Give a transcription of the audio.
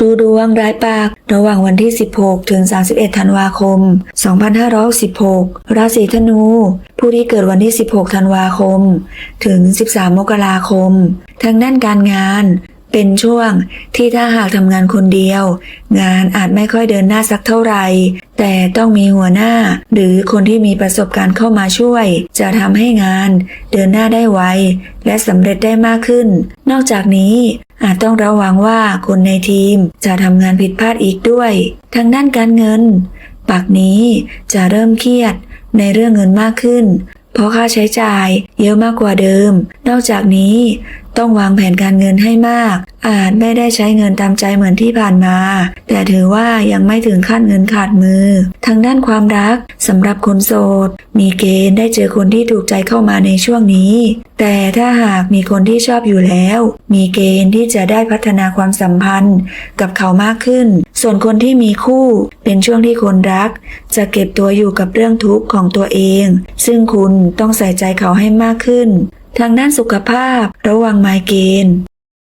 ดูดวงรายปาก ระหว่างวันที่ 16 ถึง 31 ธันวาคม 2516 ราศีธนู ผู้ที่เกิดวันที่ 16 ธันวาคม ถึง 13 มกราคม ทางด้านการงาน เป็นช่วงที่ถ้าหากทำงานคนเดียว งานอาจไม่ค่อยเดินหน้าสักเท่าไหร่ แต่ต้องมีหัวหน้า หรือคนที่มีประสบการณ์เข้ามาช่วย จะทำให้งานเดินหน้าได้ไวและสำเร็จได้มากขึ้น นอกจากนี้ อาจต้องระวังว่าคนในทีมจะทำงานผิดพลาดอีกด้วย ทางด้านการเงิน ปากนี้จะเริ่มเครียดในเรื่องเงินมากขึ้น เพราะค่าใช้จ่ายเยอะมากกว่าเดิม นอกจากนี้ ต้องวางแผนการเงินให้มาก อาจไม่ได้ใช้เงินตามใจเหมือนที่ผ่านมา แต่ถือว่ายังไม่ถึงขั้นเงินขาดมือ ทางด้านความรักสำหรับคนโสด มีเกณฑ์ได้เจอคนที่ถูกใจเข้ามาในช่วงนี้ แต่ถ้าหากมีคนที่ชอบอยู่แล้ว มีเกณฑ์ที่จะได้พัฒนาความสัมพันธ์กับเขามากขึ้น ส่วนคนที่มีคู่เป็นช่วงที่คนรัก จะเก็บตัวอยู่กับเรื่องทุกข์ของตัวเอง ซึ่งคุณต้องใส่ใจเขาให้มากขึ้น ทางด้านสุขภาพ ระวังไมเกรน